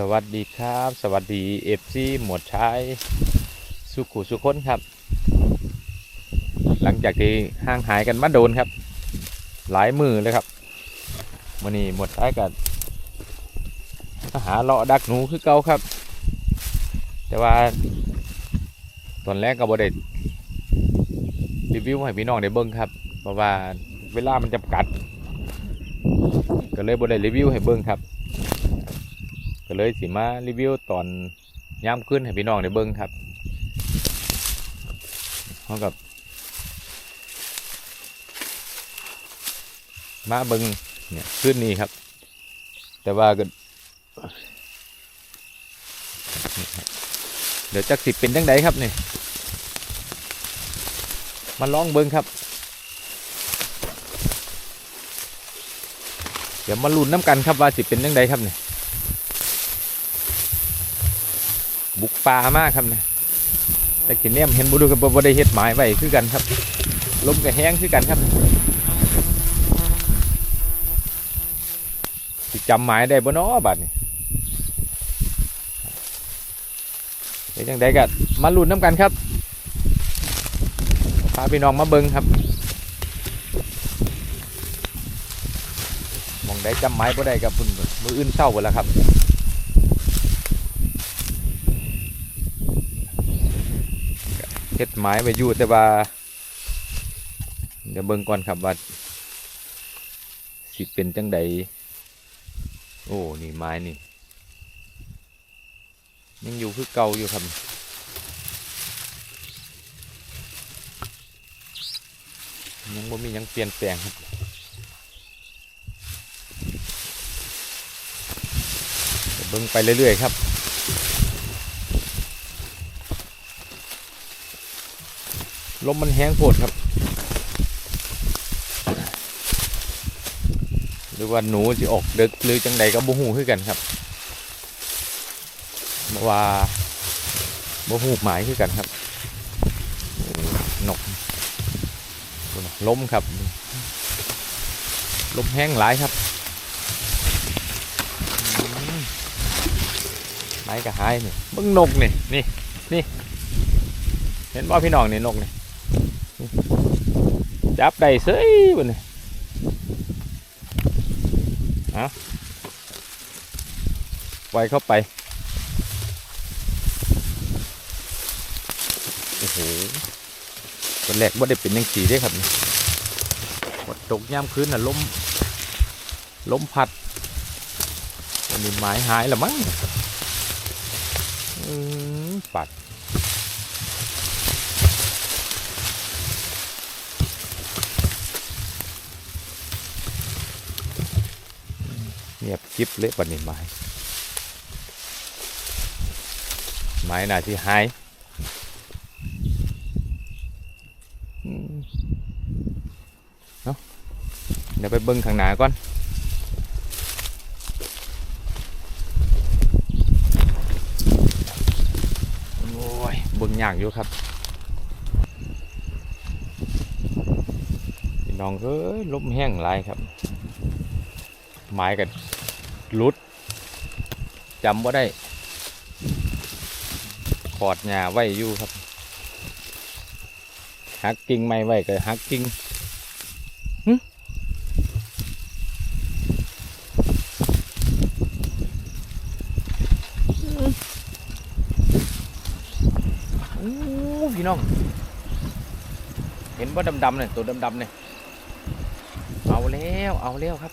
สวัสดีครับ สวัสดีเอฟซีหมวดชายสุขุสุคนครับ หลังจากที่ห่างหายกันมาโดนครับ หลายมือเลยครับวันนี้หมวดชายกันหาเลาะดักหนูคือเก่าครับ แต่ว่าตอนแรกก็บ่ได้รีวิวให้พี่น้องได้เบิ่งครับ เพราะว่าเวลามันจำกัด ก็เลยบ่ได้รีวิวให้เบิ่งครับ ก็เลยสิมารีวิวตอนย้ำขึ้นให้พี่น้องได้เบิ่งครับพร้อมกับ มาเบิ่งเนี่ยขึ้นนี้ครับ แต่ว่าก็เดี๋ยวจักสิเป็นจังไดครับนี่มาลองเบิ่งครับ เดี๋ยวมาลุ้นน้ำกันครับว่าสิเป็นจังไดครับนี่ บุกป่ามากครับนี่ยแต่กินเนี่ยเห็นบุดูกับบ่ได้เฮ็ดหมายไว้คือกันครับลมกับแห้งคือกันครับจำหมายได้บ่เนาะบัดนี้เดี๋ยวจังได้ก็มาลุ้นน้ำกันครับพาพี่น้องมาเบิ่งครับมองได้จำหมายบ่ได้กับพุ่นมืออื่นเศร้าหมดแล้วครับ เฮ็ดไม้ไว้อยู่แต่ว่า เดี๋ยวเบิ่งก่อนครับว่าสิเป็นจังใดโอ้นี่ไม้นี่ ยังอยู่คือเก่าอยู่ครับยังบ่มียังเปลี่ยนแปลงครับเดี๋ยวเบิ่งไปเรื่อยๆครับ ลมมันแห้งโพดครับ หรือว่าหนูจะออกดึกหรือจังใดก็บ่ฮู้คือกันครับเพราะว่าบ่ฮู้หมายคือกันครับนกดูนะลมครับลมแห้งหลายครับไม้กระหายนี่เบิ่งนกนี่นี่นี่เห็นว่าพี่น้องนี่นกนี่ จับได้เสยบนนี่ฮะปล่อยเข้าไป โอ้โหวันแรกว่าได้เป็นยังสีได้ครับนี่ฝนตกย่ำคืนน่ะลมลมพัดวันนี้ไม้หายล้วมั้งอืมปัด เงียบกริบเลยปันนี้ไม้ไม้น่าที่หายเนาะเดี๋ยวไปเบิ้งข้างหน้าก่อนโอ้ยเบิ้งยากอยู่ครับน้องเอ้ยลมแห้งหลายครับ ไม้กันลุดจำว่าได้ ขอดหญ้าไว้อยู่ครับหักกิ่งไม้ไว้ก็หักกิ่งหึโอ้พี่น้อง เห็นว่าดำๆเนี่ยตัวดำๆเนี่ยเอาแล้ว เอาแล้วครับ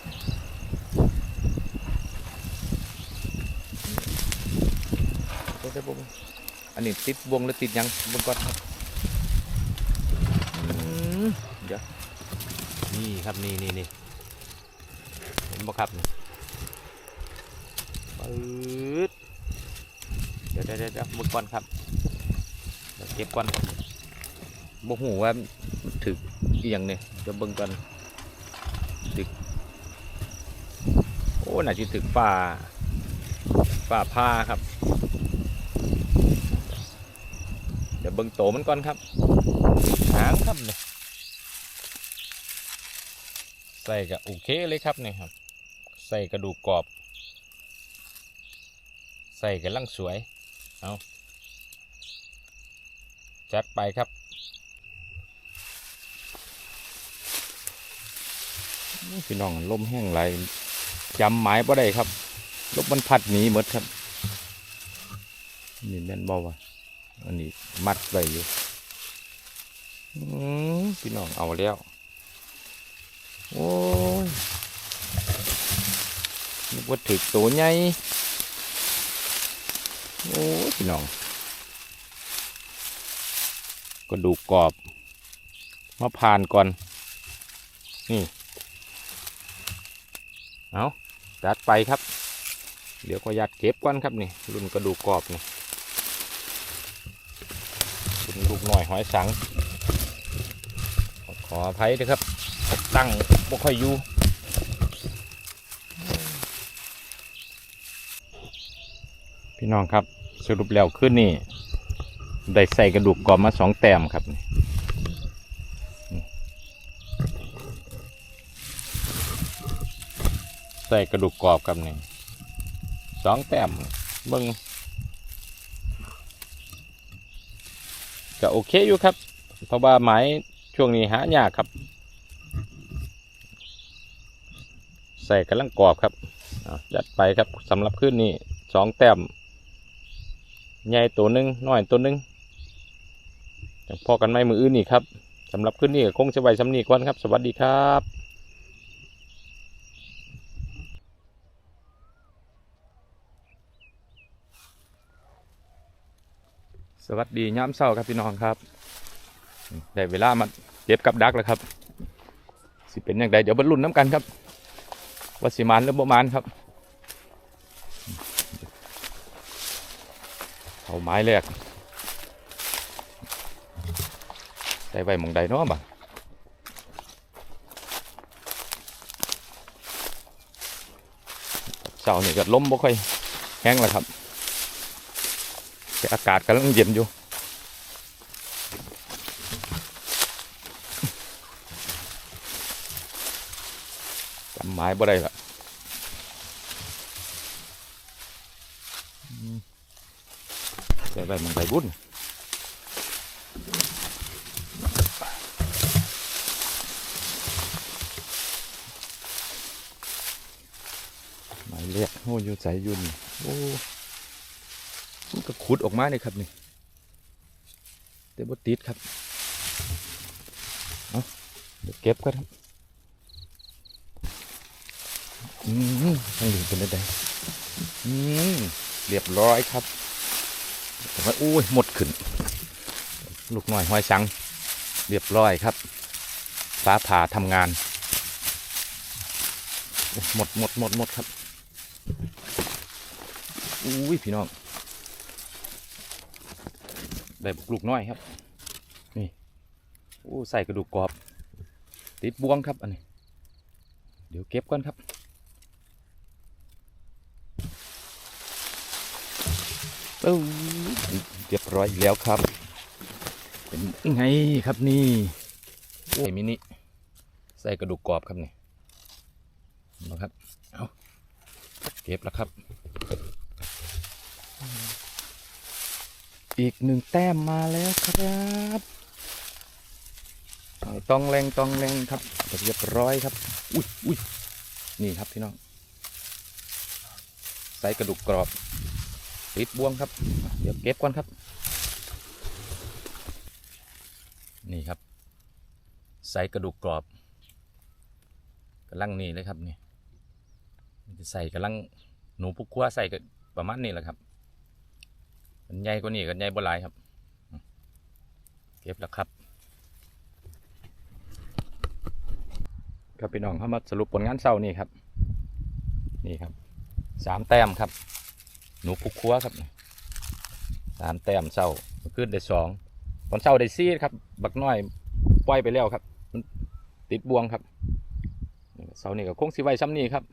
เดี๋ยวเดี๋ยวผมอันนี้ติดวงหรือติดหยังบนก่อนครับอืมเดี๋ยวนี่ครับนี่นี่นี่เห็นบ่ครับนี่ปืดเดี๋ยวเดี๋ยวเดี๋ยวเดี๋ยวบนก่อนครับเดี๋ยวเก็บก่อนบ่หูว่าถึกอีหยังเนี่ยเดี๋ยวเบิ่งก่อนถึกโอ้น่าจะถึกฝ่าฝ่าผ้าครับ เดี๋ ยวเบิ่งโตมันก่อนครับ หางครับเนี่ยใส่กับโอเคเลยครับเนี่ยครับ ใส่กระดูกกรอบ ใส่กันลังสวย เอาจัดไปครับพี่น้องลมแห้งไหลจำหมายบ่ได้ครับลมมันพัดหนีหมดครับ นี่แม่นบ่วะ อันนี้มัดไว้อยู่อพี่น้องเอาแล้ว โอ้ยนึกว่าถึกตัวใหญ่โอ้ยพี่น้องก็ดูกกรอบ มาผ่านก่อน นี่ เอาจัดไปครับ เดี๋ยวก็ยัดเก็บก่อนครับนี่ รุ่นกระดูกกรอบนี่ รุ่นลูกหน่อยหอยสัง ขออภัยด้วยครับ ตั้งบ่ค่อยอยู่พี่น้องครับ สรุปแล้วขึ้นนี่ได้ใส่กระดูกกรอบมาสองแต้มครับใส่กระดูกกรอบครับนี่สองแต้มเบิ้ง ก็โอเคอยู่ครับ เพราะว่าไม้ช่วงนี้หายากครับ ใส่กระลังกรอบครับยัดไปครับสำหรับขึ้นนี่สองแต้มใหญ่ตัวหนึ่งน้อยตัวหนึ่งพอกันไม่มืออื่นนี่ครับสำหรับขึ้นนี่ก็คงจะไว้สำนีก่อนครับ สวัสดีครับ สวัสดีย้ำเศร้าครับพี่น้องครับได้เวลามาเก็บกับดักแล้วครับ สิเป็นอย่างไรเดี๋ยวบรรลุนน้ำกันครับว่าสิมานหรือบ่มานครับเอาไม้แรกได้ไว้หมองใดเนาะบ่ะเสาเนี่ยก็ล้มบ่ค่อยแห้งแล้วครับ แต่อากาศกำลังเย็นอยู่จำหมายบ่ได้ละอืมใส่ใบมันใบบุญหมายเรียกโอ้อยู่ใส่ยุนโอ้ ก็ขุดออกมาเลยครับนี่แต่บติดครับเอาเดี๋ยวเก็บกันครับอืมทางหลิงเป็นอะได้อืมเรียบร้อยครับแต่ว่าอุ้ยหมดขึ้น ลูกน้อยห้อยสัง เรียบร้อยครับ ฟ้าผ่าทำงาน หมดหมดหมดหมดครับอุ้ยพี่น้อง ได้ลูกน้อยครับ นี่โอ้ใส่กระดูกกรอบ ติดบวงครับอันนี้ เดี๋ยวเก็บก่อนครับเอ้าเรียบร้อยแล้วครับ เป็นไงครับนี่โอ้ยมินิใส่กระดูกกรอบครับนี่นะครับเอาเก็บแล้วครับ อีกหนึ่งแต้มมาแล้วครับต้องแรงต้องแรงครับเรียบร้อยครับอุ้ยอุ้ยนี่ครับพี่น้องใส่กระดูกกรอบติดบ่วงครับ เดี๋ยวเก็บก่อนครับ นี่ครับใส่กระดูกกรอบกระลังนี่เลยครับนี่จะใส่กระลังหนูปุกกัวใส่ก็ประมาณนี้แหละครับ มันใหญ่กว่านี้กันใหญ่บ่หลายครับ เก็บแล้วครับ ครับพี่น้องเข้ามาสรุปผลงานเศร้านี่ครับ นี่ครับสามแต้มครับ หนูพุกคัวครับสามแต้มเศร้าขึ้นได้สองตอนเศร้าได้ซีดครับ บักน้อยปล่อยไปแล้วครับ มันติดบวงครับเสานี่ก็คงสิไว้ซ้ำนี่ครับ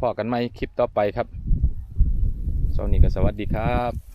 พอกันไหมคลิปต่อไปครับ สวัสดีครับ